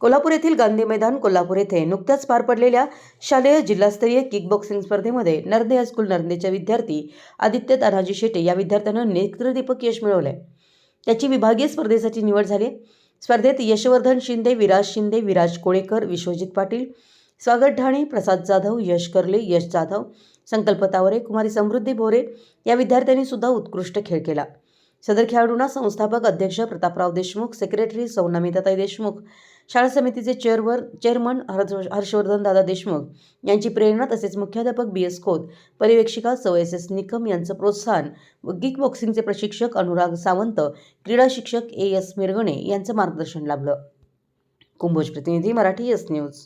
कोल्हापूर येथील गांधी मैदान कोल्हापूर येथे नुकत्याच पार पडलेल्या शालेय जिल्हास्तरीय किक बॉक्सिंग स्पर्धेमध्ये नर्दे हायस्कूल नर्देच्या विद्यार्थी आदित्य तानाजी शेटे या विद्यार्थ्यानं नेत्रदीपक यश मिळवलंय. त्याची विभागीय स्पर्धेसाठी निवड झाली. स्पर्धेत यशवर्धन शिंदे विराज शिंदे विराज कोळेकर विश्वजित पाटील स्वागत ढाणे प्रसाद जाधव यश कर्ले यश जाधव संकल्प तावरे कुमारी समृद्धी भोरे या विद्यार्थ्यांनी सुद्धा उत्कृष्ट खेळ केला. सदर खेळाडूंना संस्थापक अध्यक्ष प्रतापराव देशमुख सेक्रेटरी सौनामिताताई देशमुख शाळा समितीचे चेअरवर चेअरमन हर्ष हर्षवर्धन दादा देशमुख यांची प्रेरणा तसेच मुख्याध्यापक बी एस खोत पर्यवेक्षिका सौ एस एस निकम यांचं प्रोत्साहन व गिक बॉक्सिंगचे प्रशिक्षक अनुराग सावंत क्रीडा शिक्षक ए एस मिरगणे यांचं मार्गदर्शन लाभलं. कुंभोज प्रतिनिधी मराठी एस न्यूज.